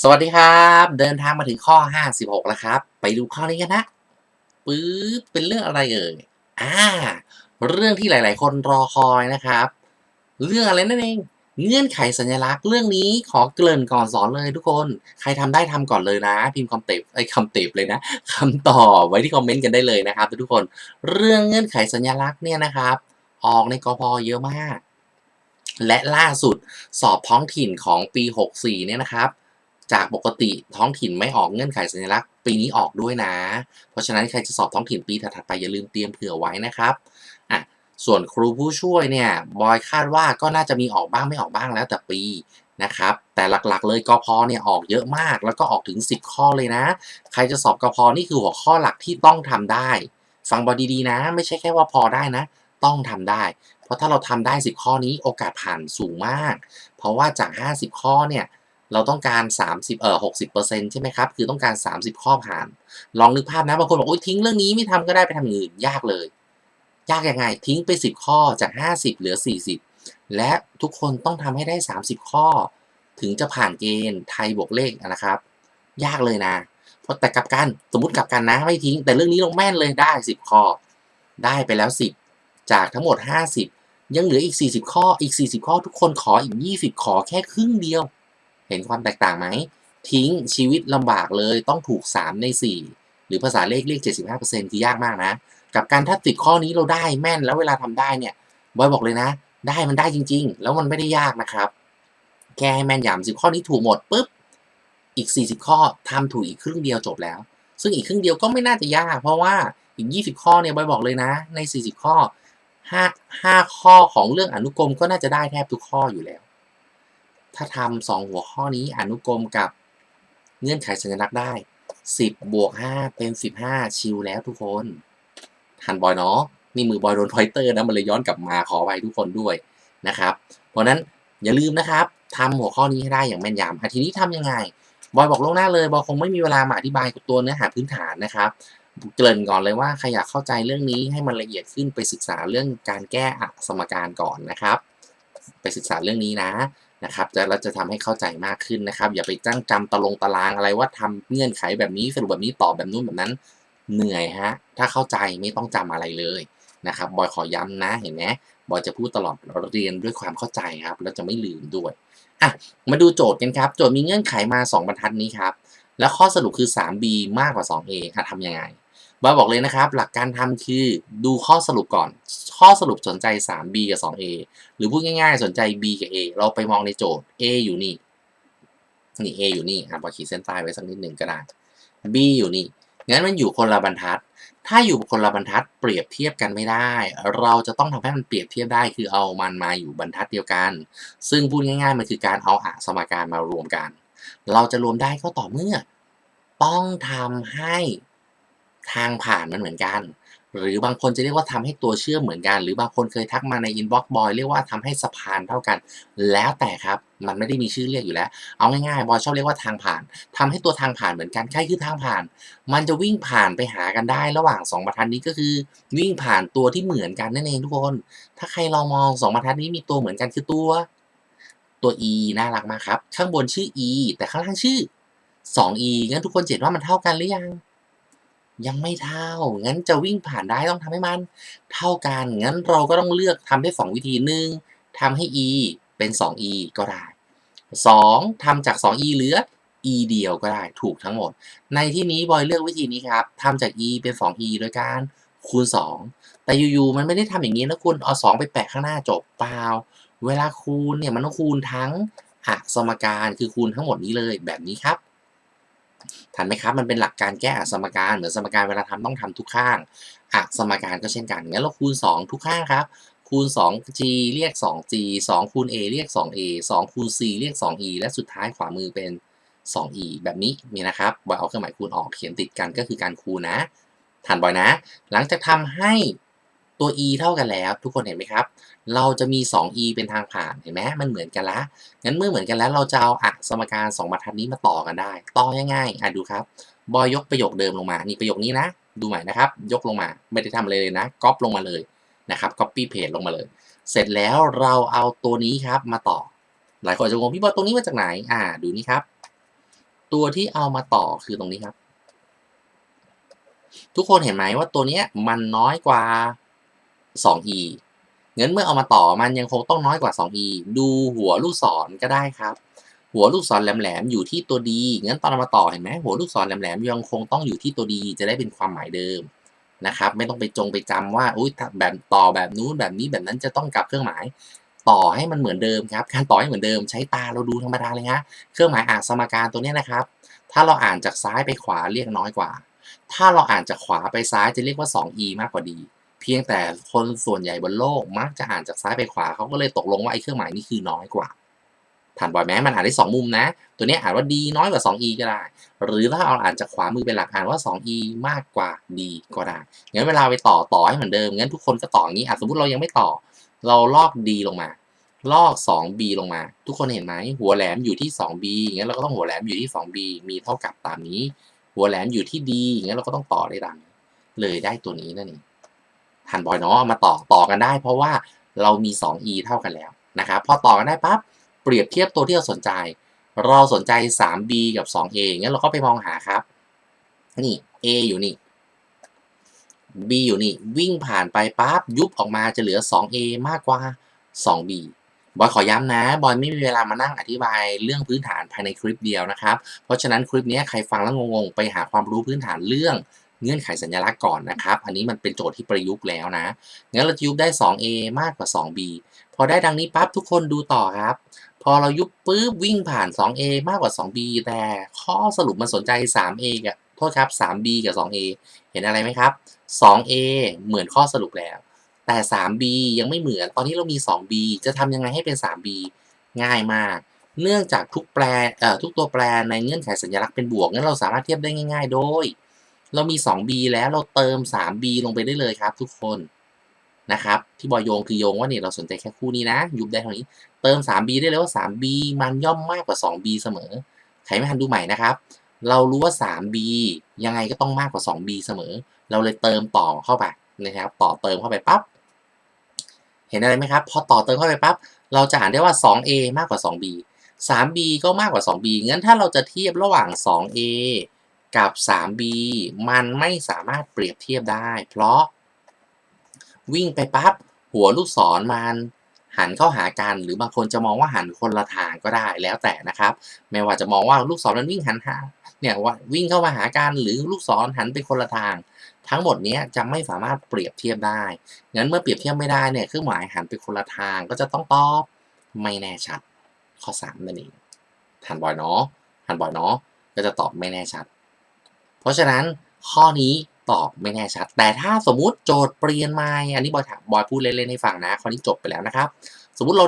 สวัสดีครับ เดินทางมาถึงข้อ 56 แล้วครับ ไปดูข้อนี้กันนะปึ๊บเป็นเรื่องอะไรเอ่ยอ่า เรื่องที่หลาย ๆ คนรอคอยนะครับ เรื่องอะไรนั่นเอง เงื่อนไขสัญลักษณ์เรื่องนี้ขอเกริ่นก่อนสอนเลยทุกคน ใครทำได้ทำก่อนเลยนะ พิมพ์คำเต็บไอ้คำเต็บเลยนะคำตอบไว้ที่คอมเมนต์กันได้เลยนะครับทุกคน เรื่องเงื่อนไขสัญลักษณ์เนี่ยนะครับ ออกในกพเยอะมาก และล่าสุดสอบท้องถิ่นของปี 64 เนี่ยนะครับ จากปกติท้องถิ่นไม่ออกเงื่อนไขสัญลักษณ์ปีนี้ออกด้วยนะ เพราะฉะนั้นใครจะสอบท้องถิ่นปีถัดๆไปอย่าลืมเตรียมเผื่อไว้นะครับอะส่วนครูผู้ช่วยเนี่ยบอยคาดว่าก็น่าจะมีออกบ้างไม่ออกบ้างแล้วแต่ปีนะครับแต่หลักๆ เลยกพเนี่ยออกเยอะมาก แล้วก็ออกถึง 10 ข้อเลยนะ ใครจะสอบกพนี่คือหัวข้อหลักที่ต้องทำได้ ฟังบอดีๆนะ ไม่ใช่แค่ว่าพอได้นะ ต้องทำได้ เพราะถ้าเราทำได้ 10 ข้อนี้โอกาสผ่านสูงมาก เพราะว่าจาก 50 ข้อเนี่ย เราต้องการ 30เอ่อ60%ใช่ไหมครับ คือต้องการ 30 ข้อผ่าน ลองนึกภาพนะบางคนบอกโอ๊ยทิ้งเรื่องนี้ไม่ทำก็ได้ไปทำอื่นยากเลย ยากยังไง ทิ้งไป 10 ข้อจาก 50 เหลือ 40 และทุกคนต้องทำให้ได้ 30 ข้อ ถึงจะผ่านเกณฑ์ไทยบวกเลขนะครับ ยากเลยนะเพราะแต่กลับกันสมมติกลับกันนะไม่ทิ้ง แต่เรื่องนี้ลงแม่นเลยได้ 10 ข้อ ได้ไปแล้ว 10 จากทั้งหมด 50 ยังเหลืออีก 40 ข้ออีก 40 ข้อ ทุกคนขออีก 20 ขอแค่ครึ่งเดียว เห็นความแตกต่างไหม ทิ้งชีวิตลำบากเลยต้องถูก 3 ใน 4 หรือภาษาเลขเรียก 75%คือยากมากนะ กับการถ้าติดข้อนี้เราได้แม่นแล้วเวลาทำได้เนี่ยบอยบอกเลยนะ ได้มันได้จริง ๆ แล้วมันไม่ได้ยากนะครับ แค่ให้แม่นยำสิข้อนี้ถูกหมดปุ๊บอีก 40 ข้อทำถูกอีกครึ่งเดียวจบแล้ว ซึ่งอีกครึ่งเดียวก็ไม่น่าจะยาก เพราะว่าอีก 20 ข้อเนี่ยบอยบอกเลยนะ ใน 40 ข้อ5 5ข้อของเรื่องอนุกรมก็น่าจะได้แทบทุกข้ออยู่แล้ว ถ้าทำสองหัวข้อนี้อนุกรมกับเงื่อนไขสัญลักษณ์ได้ 10 บวก 5 เป็น 15 ชิลแล้วทุกคนทันบอยเนาะนี่มือบอยโดนพอยเตอร์นะมันเลยย้อนกลับมาขอไว้ทุกคนด้วยนะครับ เพราะนั้นอย่าลืมนะครับทำหัวข้อนี้ให้ได้อย่างแม่นยำอะทีนี้ทำยังไง บอยบอกล่วงหน้าเลยบอยคงไม่มีเวลามาอธิบายตัวเนื้อหาพื้นฐานนะครับเกริ่นก่อนเลยว่าใครอยากเข้าใจเรื่องนี้ให้มันละเอียดขึ้นไปศึกษาเรื่องการแก้อสมการก่อนนะครับ ไปศึกษาเรื่องนี้นะ นะครับจะเราจะทำให้เข้าใจมากขึ้นนะครับ อย่าไปจ้างจำตะลงตารางอะไรว่าทำเงื่อนไขแบบนี้สรุปแบบนี้ตอบแบบนู้นแบบนั้น เหนื่อยฮะ ถ้าเข้าใจไม่ต้องจำอะไรเลยนะครับบอยขอย้ำนะเห็นไหมบอยจะพูดตลอดเราเรียนด้วยความเข้าใจครับเราจะไม่ลืมด้วยอะมาดูโจทย์กันครับ โจทย์มีเงื่อนไขมา 2 บรรทัดนี้ครับ แล้วข้อสรุปคือ 3b มากกว่า 2a อะทำยังไง บอยบอกเลยนะครับ หลักการทำคือดูข้อสรุปก่อน ข้อสรุปสนใจ 3b กับ 2a หรือพูดง่ายๆ สนใจ b กับ a เราไปมองในโจทย์ a อยู่นี่ นี่ a อยู่นี่อะบอยขีดเส้นใต้ไว้สักนิดหนึ่งก็ได้ b อยู่นี่ งั้นมันอยู่คนละบรรทัด ถ้าอยู่คนละบรรทัดเปรียบเทียบกันไม่ได้ เราจะต้องทำให้มันเปรียบเทียบได้ คือเอามันมาอยู่บรรทัดเดียวกัน ซึ่งพูดง่าย ๆ มันคือการเอาอะสมการมารวมกัน เราจะรวมได้ก็ต่อเมื่อ ต้องทำให้ ทางผ่านมันเหมือนกัน หรือบางคนจะเรียกว่าทำให้ตัวเชื่อมเหมือนกัน หรือบางคนเคยทักมาในอินบ็อกซ์บอยเรียกว่าทำให้สะพานเท่ากัน แล้วแต่ครับมันไม่ได้มีชื่อเรียกอยู่แล้ว เอาง่ายๆบอยชอบเรียกว่าทางผ่านทำให้ตัวทางผ่านเหมือนกันใครคือทางผ่าน มันจะวิ่งผ่านไปหากันได้ ระหว่าง 2บรรทัดนี้ก็คือ วิ่งผ่านตัวที่เหมือนกันนั่นเองทุกคน ถ้าใครลองมอง2บรรทัดนี้มีตัวเหมือนกันคือตัว ตัว e น่ารักมากครับ ข้างบนชื่อ e แต่ข้างล่างชื่อ 2e งั้นทุกคนเห็นว่ามันเท่ากันหรือยัง ยังไม่เท่า งั้นจะวิ่งผ่านได้ต้องทำให้มัน เท่ากัน งั้นเราก็ต้องเลือกทำได้ 2 วิธีหนึ่งทำให้ e เป็น 2e ก็ได้ 2ทำจาก 2e เหลือ e เดียวก็ได้ถูกทั้งหมด ในที่นี้บอยเลือกวิธีนี้ครับทำจาก e เป็น 2e โดยการคูณ 2 แต่อยู่ๆมันไม่ได้ทำอย่างนี้นะคุณเอา 2 ไปแปะข้างหน้าจบเปล่า เวลาคูณเนี่ยมันต้องคูณทั้งอะสมการคือคูณทั้งหมดนี้เลยแบบนี้ครับ ทันไหมครับ มันเป็นหลักการแก้อสมการ เหมือนสมการเวลาทำต้องทำทุกข้างอะสมการก็เช่นกัน งั้นเราคูณ 2 ทุกข้างครับ คูณ 2g เรียก 2g 2 คูณ a เรียก 2a 2 คูณ c เรียก 2e และสุดท้ายขวามือเป็น 2e แบบนี้นี่นะครับบอยเอาเครื่องหมายคูณออกเขียนติดกันก็คือการคูณนะ ทันบอยนะ หลังจากทำให้ ตัว e เท่ากันแล้ว ทุกคนเห็นไหมครับ เราจะมี 2e เป็นทางผ่านเห็นไหมมันเหมือนกันละงั้นเมื่อเหมือนกันแล้วเราจะเอาอะสมการ2บรรทัดนี้มาต่อกันได้ ต่อง่ายๆอะดูครับ บอยยกประโยคเดิมลงมา นี่ประโยคนี้นะ ดูใหม่นะครับ ยกลงมา ไม่ได้ทำอะไรเลยนะก๊อปลงมาเลยนะครับ copy paste ลงมาเลย เสร็จแล้วเราเอาตัวนี้ครับมาต่อ หลายคนจจะงงพี่บอยตรงนี้มาจากไหน อ่า ดูนี่ครับ ตัวที่เอามาต่อคือตรงนี้ครับ ทุกคนเห็นไหมว่าตัวเนี้ยมันน้อยกว่า 2e งั้นเมื่อเอามาต่อมันยังคงต้องน้อยกว่า 2e ดูหัวลูกศรก็ได้ครับ หัวลูกศรแหลมๆอยู่ที่ตัวดีงั้นตอนเอามาต่อเห็นไหมหัวลูกศรแหลมๆยังคงต้องอยู่ที่ตัวดีจะได้เป็นความหมายเดิมนะครับ ไม่ต้องไปจงไปจำว่าอุ้ยแบบต่อแบบนู้นแบบนี้แบบนั้นจะต้องกลับเครื่องหมาย ต่อให้มันเหมือนเดิมครับ การต่อให้เหมือนเดิมใช้ตาเราดูธรรมดาเลยฮะเครื่องหมายอ่านสมการตัวนี้นะครับ ถ้าเราอ่านจากซ้ายไปขวาเรียกน้อยกว่า ถ้าเราอ่านจากขวาไปซ้ายจะเรียกว่า 2e มากกว่า d เพียงแต่คนส่วนใหญ่บนโลกมักจะอ่านจากซ้ายไปขวาเขาก็เลยตกลงว่าไอ้เครื่องหมายนี้คือน้อยกว่าผ่านบ่อยไหมมันอ่านได้ 2 มุมนะ ตัวนี้อ่านว่า d น้อยกว่า 2e ก็ได้ หรือถ้าเอาอ่านจากขวามือเป็นหลักอ่านว่า 2e มากกว่า d ก็ได้ งั้นเวลาไปต่อต่อให้เหมือนเดิม งั้นทุกคนก็ต่ออย่างนี้อะสมมติเรายังไม่ต่อ เราลอก d ลงมา ลอก 2b ลงมา ทุกคนเห็นไหม หัวแหลมอยู่ที่ 2b งั้นเราก็ต้องหัวแหลมอยู่ที่ 2b มีเท่ากับตามนี้ หัวแหลมอยู่ที่ d งั้นเราก็ต้องต่อได้ตามเลยได้ตัวนี้นั่นเอง ทันบอยเนาะมาต่อต่อกันได้ เพราะว่าเรามี 2e เท่ากันแล้วนะครับพอต่อกันได้ปั๊บเปรียบเทียบตัวที่เราสนใจ เราสนใจ 3b กับ 2a งั้นเราก็ไปมองหาครับ นี่ a อยู่นี่ b อยู่นี่ วิ่งผ่านไปปั๊บยุบออกมาจะเหลือ 2a มากกว่า 2b บอยขอย้ำนะ บอยไม่มีเวลามานั่งอธิบายเรื่องพื้นฐานภายในคลิปเดียวนะครับ เพราะฉะนั้นคลิปนี้ใครฟังแล้วงงๆ ไปหาความรู้พื้นฐานเรื่อง เงื่อนไขสัญลักษณ์ก่อนนะครับ อันนี้มันเป็นโจทย์ที่ประยุกต์แล้วนะ งั้นเราจะยุบได้ 2a มากกว่า 2b พอได้ดังนี้ปั๊บทุกคนดูต่อครับ พอเรายุบปุ๊บวิ่งผ่าน 2a มากกว่า 2b แต่ข้อสรุปมันสนใจ 3a กับโทษครับ 3b กับ 2a เห็นอะไรไหมครับ 2a เหมือนข้อสรุปแล้ว แต่ 3b ยังไม่เหมือน ตอนนี้เรามี 2b จะทำยังไงให้เป็น 3b ง่ายมากเนื่องจากทุกแปรเอ่อทุกตัวแปรในเงื่อนไขสัญลักษณ์เป็นบวกงั้นเราสามารถเทียบได้ง่าย ๆ โดย เรามี 2b แล้วเราเติม 3b ลงไปได้เลยครับ ทุกคนนะครับที่บอยโยงคือโยงว่าเนี่ยเราสนใจแค่คู่นี้นะยุบได้เท่านี้ เติม 3b ได้เลยว่า 3b มันย่อมมากกว่า 2b เสมอใครไม่ทันดูใหม่นะครับ เรารู้ว่า 3b ยังไงก็ต้องมากกว่า 2b เสมอ เราเลยเติมต่อเข้าไปนะครับ ต่อเติมเข้าไปปั๊บเห็นอะไรไหมครับ พอต่อเติมเข้าไปปั๊บเราจะอ่านได้ว่า 2a มากกว่า 2b 3b ก็มากกว่า 2b งั้นถ้าเราจะเทียบระหว่าง 2a กับ 3b มันไม่สามารถเปรียบเทียบได้ เพราะ วิ่งไปปั๊บหัวลูกศรมันหันเข้าหากัน หรือบางคนจะมองว่าหันคนละทางก็ได้แล้วแต่นะครับ ไม่ว่าจะมองว่าลูกศรมันวิ่งหันหาเนี่ยว่าวิ่งเข้ามาหากันหรือลูกศรหันไปคนละทาง ทั้งหมดนี้จะไม่สามารถเปรียบเทียบได้งั้นเมื่อเปรียบเทียบไม่ได้เนี่ยเครื่องหมายหันไปคนละทางก็จะต้องตอบไม่แน่ชัด ข้อ3นั่นเองทันบ่อยเนาะทันบ่อยเนาะก็จะตอบไม่แน่ชัด ราะฉะนั้นข้อนี้ตอบไม่แน่ชัด แต่ถ้าสมมุติโจทย์เปลี่ยนมาอันนี้บอยถามบอยพูดเล่นๆให้ฟังนะ ข้อนี้จบไปแล้วนะครับ สมมุติเรา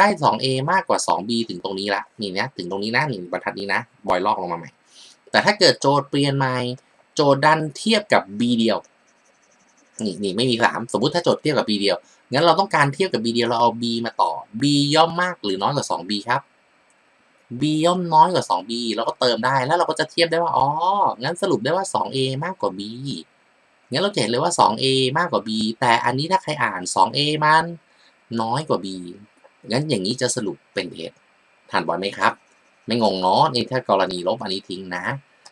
ได้ 2a มากกว่า 2b ถึงตรงนี้ละนี่นะถึงตรงนี้นะนี่บรรทัดนี้นะ บอยลอกลงมาใหม่ แต่ถ้าเกิดโจทย์เปลี่ยนใหม่โจทย์ดันเทียบกับ b เดียวนี่นี่ไม่มีสามสมมุติถ้าโจทย์เทียบกับ b เดียวงั้นเราต้องการเทียบกับ b เดียวเราเอา b มาต่อ b ย่อมมากหรือน้อยกว่า 2b ครับ b ย่อมน้อยกว่า 2b แล้วก็เติมได้แล้วเราก็จะเทียบได้ว่าอ๋องั้นสรุปได้ว่า 2a มากกว่า b งั้นเราเห็นเลยว่า 2a มากกว่า b แต่อันนี้ถ้าใครอ่าน 2a มันน้อยกว่า b งั้นอย่างนี้จะสรุปเป็นเท็จทันบ่อยไหมครับ ไม่งงเนาะนี่ถ้ากรณีลบอันนี้ทิ้งนะ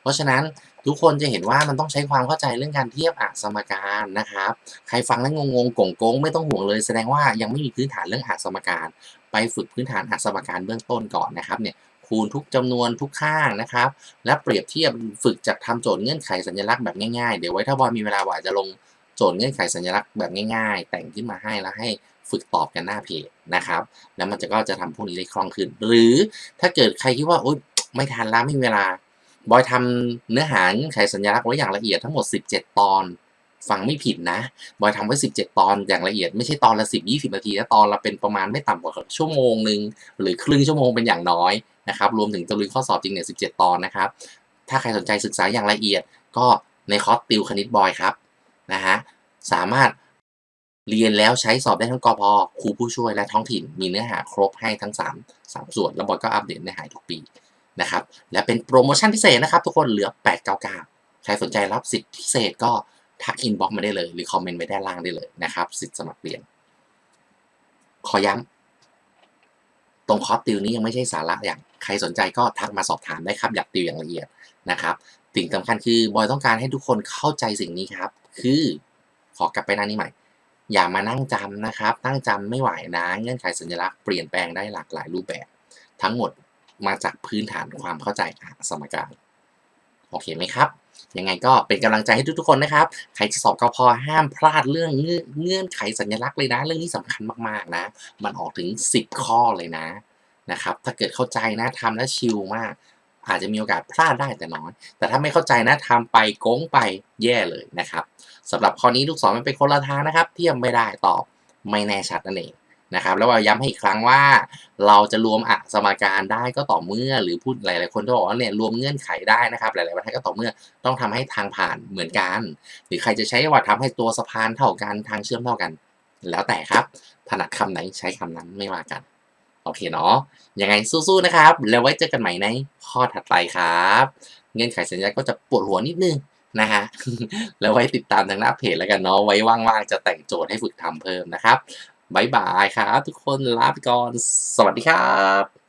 เพราะฉะนั้นทุกคนจะเห็นว่ามันต้องใช้ความเข้าใจเรื่องการเทียบอักสมการนะครับ ใครฟังแล้วงงๆกงๆไม่ต้องห่วงเลย แสดงว่ายังไม่มีพื้นฐานเรื่องอักสมการ ไปฝึกพื้นฐานอักสมการเบื้องต้นก่อนนะครับเนี่ยคูณทุกจำนวนทุกข้างนะครับ และเปรียบเทียบฝึกจากทำโจทย์เงื่อนไขสัญลักษณ์แบบง่ายๆ เดี๋ยวไว้ถ้าบอลมีเวลาบอยจะลงโจทย์เงื่อนไขสัญลักษณ์แบบง่ายๆ แต่งขึ้นมาให้แล้วให้ฝึกตอบกันหน้าเพจนะครับ แล้วมันจะก็จะทำพวกนี้ได้คล่องขึ้น หรือถ้าเกิดใครคิดว่าโอ๊ยไม่ทันแล้วไม่มีเวลา บอยทำเนื้อหาเงื่อนไขสัญลักษณ์ไว้อย่างละเอียดทั้งหมด 17 ตอน ฟังไม่ผิดนะ บอยทำไว้ 17 ตอนอย่างละเอียด ไม่ใช่ตอนละ 10 20 นาทีนะตอนละเป็นประมาณไม่ต่ำกว่าชั่วโมงหนึ่งหรือครึ่งชั่วโมงเป็นอย่างน้อยนะครับ รวมถึงจะลุยข้อสอบจริงเนี่ย 17 ตอนนะครับ ถ้าใครสนใจศึกษาอย่างละเอียด ก็ในคอร์สติวคณิตบอยครับนะฮะ สามารถเรียนแล้วใช้สอบได้ทั้งกอพครูผู้ช่วยและท้องถิ่น มีเนื้อหาครบให้ทั้ง 3 3 ส่วน แล้วบอยก็อัปเดตเนื้อหาทุกปีนะครับ และเป็นโปรโมชั่นพิเศษนะครับ ทุกคนเหลือ 899 ใครสนใจรับสิทธิพิเศษก็ ทักอินบ็อกมาได้เลย หรือคอมเมนต์ไว้ด้านล่างได้เลยนะครับสิทธิ์สมัครเรียน ขอย้ำตรงคอร์สติวนี้ยังไม่ใช่สาระอย่างใครสนใจก็ทักมาสอบถามได้ครับ อยากติวอย่างละเอียดนะครับสิ่งสำคัญคือบอยต้องการให้ทุกคนเข้าใจสิ่งนี้ครับ คือขอกลับไปหน้านี้ใหม่ อย่ามานั่งจำนะครับ นั่งจำไม่ไหวนะเงื่อนไขสัญลักษณ์เปลี่ยนแปลงได้หลากหลายรูปแบบ ทั้งหมดมาจากพื้นฐานความเข้าใจสมการ โอเคไหมครับ ยังไงก็เป็นกำลังใจให้ทุกๆคนนะครับ ใครจะสอบกพห้ามพลาดเรื่องเงื่อนไขสัญลักษณ์เลยนะ เรื่องนี้สำคัญมากๆนะ มันออกถึง 10 ข้อเลยนะนะครับ ถ้าเกิดเข้าใจนะทำแล้วชิลมาก อาจจะมีโอกาสพลาดได้แต่น้อย แต่ถ้าไม่เข้าใจนะทำไปโก้งไปแย่เลยนะครับสำหรับข้อนี้ลูกศรมันเป็นคนละทางนะครับ เทียบไม่ได้ตอบไม่แน่ชัดนั่นเอง นะครับแล้วเราย้ำให้อีกครั้งว่า เราจะรวมอะสมการได้ก็ต่อเมื่อ หรือพูดหลาย ๆ คนก็บอกว่าเนี่ยรวมเงื่อนไขได้นะครับ หลายๆประเทศก็ต่อเมื่อต้องทำให้ทางผ่านเหมือนกัน หรือใครจะใช้ว่าทำให้ตัวสะพานเท่ากันทางเชื่อมเท่ากัน แล้วแต่ครับถนัดคำไหนใช้คำนั้นไม่ว่ากันโอเคเนาะยังไงสู้ๆนะครับ แล้วไว้เจอกันใหม่ในข้อถัดไปครับ เงื่อนไขสัญญาก็จะปวดหัวนิดนึงนะฮะแล้วไว้ติดตามทางหน้าเพจแล้วกันเนาะไว้ว่างๆจะแต่งโจทย์ให้ฝึกทำเพิ่มนะครับ บายบายครับทุกคนลาไปก่อน สวัสดีครับ